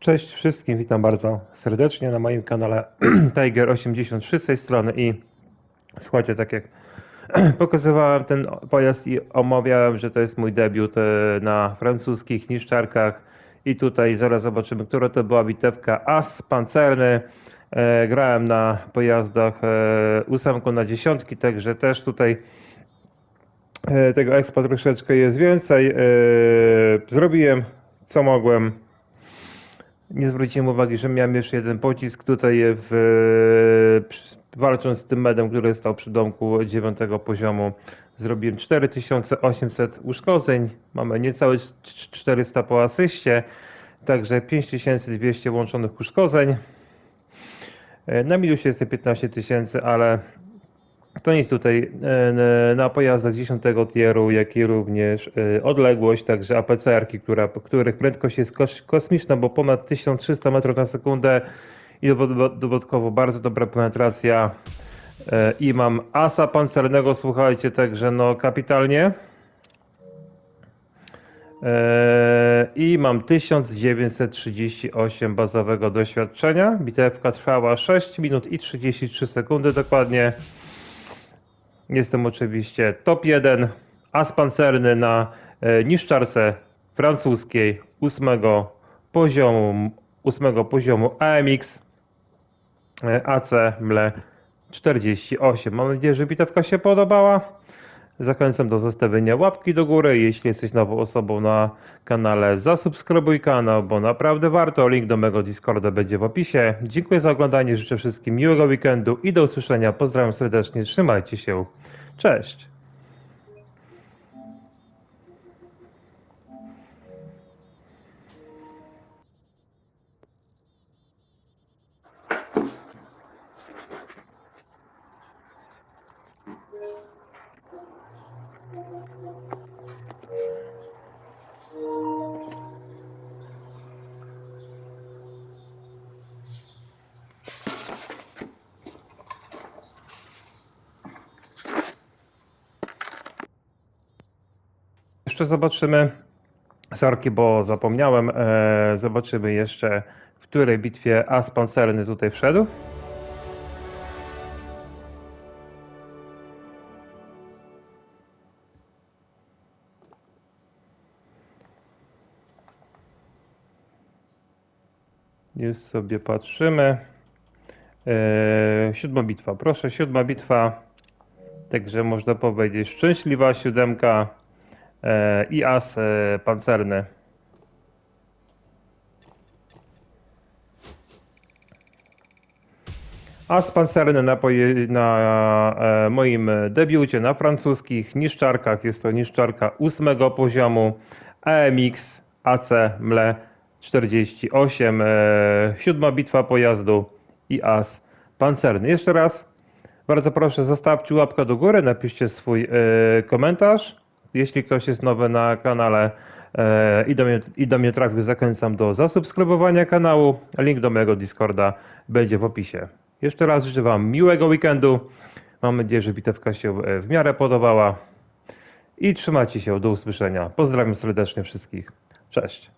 Cześć wszystkim, witam bardzo serdecznie na moim kanale Tiger83 z tej strony i słuchajcie, tak jak pokazywałem ten pojazd i omawiałem, że to jest mój debiut e, na francuskich niszczarkach i tutaj zaraz zobaczymy, która to była bitewka As pancerny. E, Grałem na pojazdach e, ósemką na dziesiątki, także też tutaj tego expa troszeczkę jest więcej. Zrobiłem co mogłem. Nie zwróciłem uwagi, że miałem jeszcze jeden pocisk tutaj w, przy- walcząc z tym medem, który stał przy domku 9 poziomu. Zrobiłem 4800 uszkodzeń. Mamy niecałe cz- 400 po asyście, także 5200 łączonych uszkodzeń. E, Na minusie jest 15 tysięcy, ale to nic tutaj e, na pojazdach 10 tieru, jak i również e, odległość, także APCR-ki, która, których prędkość jest kos- kosmiczna, bo ponad 1300 metrów na sekundę i dodatkowo bardzo dobra penetracja. E, I mam asa pancernego, słuchajcie, także no kapitalnie. E, I mam 1938 bazowego doświadczenia. Bitewka trwała 6 minut i 33 sekundy dokładnie. Jestem oczywiście top 1, as na e, niszczarce francuskiej 8 poziomu, 8 poziomu AMX e, AC MLE 48. Mam nadzieję, że bitewka się podobała. Zachęcam do zostawienia łapki do góry. Jeśli jesteś nową osobą na kanale, zasubskrybuj kanał, bo naprawdę warto. Link do mego Discorda będzie w opisie. Dziękuję za oglądanie, życzę wszystkim miłego weekendu i do usłyszenia. Pozdrawiam serdecznie, trzymajcie się. Cześć! Jeszcze zobaczymy Sarki, bo zapomniałem. E, zobaczymy jeszcze, w której bitwie As pancerny tutaj wszedł. Już sobie patrzymy. E, siódma bitwa. Proszę, siódma bitwa. Także można powiedzieć szczęśliwa siódemka i as e, pancerny. As pancerny na, na e, moim debiucie na francuskich niszczarkach. Jest to niszczarka ósmego poziomu AMX AC MLE 48. E, siódma bitwa pojazdu i as pancerny. Jeszcze raz bardzo proszę, zostawcie łapkę do góry, napiszcie swój komentarz. Jeśli ktoś jest nowy na kanale e, i, do mnie, i do mnie trafił, zachęcam do zasubskrybowania kanału. Link do mojego Discorda będzie w opisie. Jeszcze raz życzę Wam miłego weekendu. Mam nadzieję, że bitewka się e, w miarę podobała. I trzymajcie się, do usłyszenia. Pozdrawiam serdecznie wszystkich. Cześć.